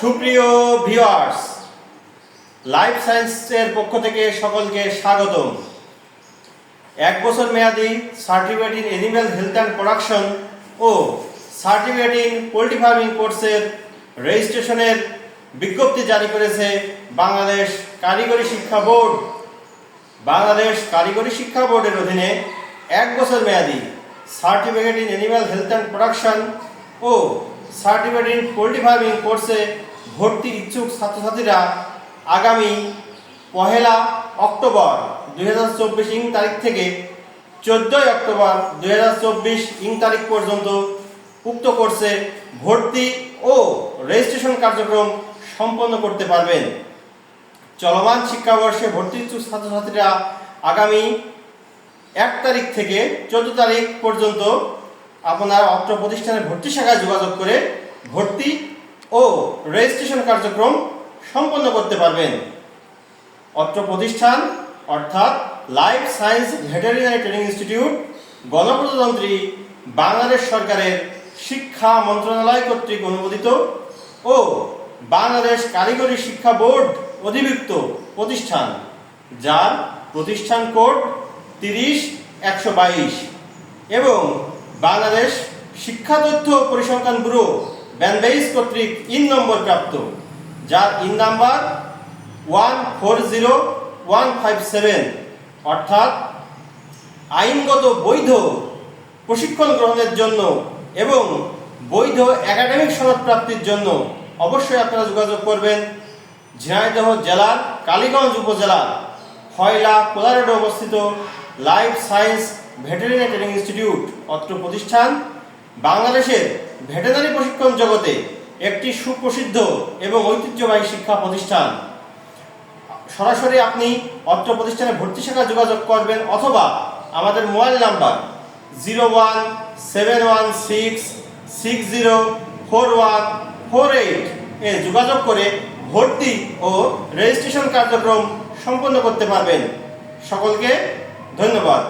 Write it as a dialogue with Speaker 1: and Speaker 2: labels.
Speaker 1: সুপ্রিয় viewers, life সায়েন্সের পক্ষ থেকে সকলকে স্বাগতম। এক বছর মেয়াদি certificate in animal health and production O certificate in poultry farming কোর্সের রেজিস্ট্রেশনের বিজ্ঞপ্তি জারি করেছে বাংলাদেশ কারিগরি শিক্ষা বোর্ড। বাংলাদেশ কারিগরি শিক্ষা বোর্ডের অধীনে এক বছর মেয়াদি certificate in animal health and production O certificate in poultry farming কোর্সে ভর্তি ইচ্ছুক ছাত্রছাত্রীরা আগামী পহেলা অক্টোবর দুই হাজার চব্বিশ ইং তারিখ থেকে চোদ্দোই অক্টোবর দুই হাজার চব্বিশ ইং তারিখ পর্যন্ত উক্ত কোর্সে ভর্তি ও রেজিস্ট্রেশন কার্যক্রম সম্পন্ন করতে পারবেন। চলমান শিক্ষাবর্ষে ভর্তি ইচ্ছুক ছাত্রছাত্রীরা আগামী এক তারিখ থেকে চোদ্দ তারিখ পর্যন্ত আপনার অত্র প্রতিষ্ঠানের ভর্তি শাখায় যোগাযোগ করে ভর্তি ও রেজিস্ট্রেশন কার্যক্রম সম্পন্ন করতে পারবেন। অত্র প্রতিষ্ঠান অর্থাৎ life science veterinary training institute গণপ্রজাতন্ত্রী বাংলাদেশ সরকারের শিক্ষা মন্ত্রণালয় কর্তৃক অনুমোদিত ও বাংলাদেশ কারিগরি শিক্ষা বোর্ড অধিভুক্ত প্রতিষ্ঠান, যার প্রতিষ্ঠান কোড তিরিশ একশো বাইশ এবং বাংলাদেশ শিক্ষা তথ্য পরিসংখ্যান ব্যুরো ব্যানবেইস কর্তৃক ইন নম্বর প্রাপ্ত, যার EIIN number one four zero one five seven, অর্থাৎ আইনগত বৈধ প্রশিক্ষণ গ্রহণের জন্য এবং বৈধ একাডেমিক সনদ প্রাপ্তির জন্য অবশ্যই আপনারা যোগাযোগ করবেন ঝিনাইদহ জেলার কালীগঞ্জ উপজেলার ফয়লা কোলারোডে অবস্থিত life science veterinary training institute অত্র প্রতিষ্ঠান বাংলাদেশের ভেটেরিনারি প্রশিক্ষণ জগতে একটি সুপ্রসিদ্ধ এবং ঐতিহ্যবাহী শিক্ষা প্রতিষ্ঠান। সরাসরি আপনি অত্র প্রতিষ্ঠানে ভর্তি শাখায় যোগাযোগ করবেন অথবা আমাদের mobile number zero one seven one six six zero four one four eight এ যোগাযোগ করে ভর্তি ও রেজিস্ট্রেশন কার্যক্রম সম্পন্ন করতে পারবেন। সকলকে ধন্যবাদ।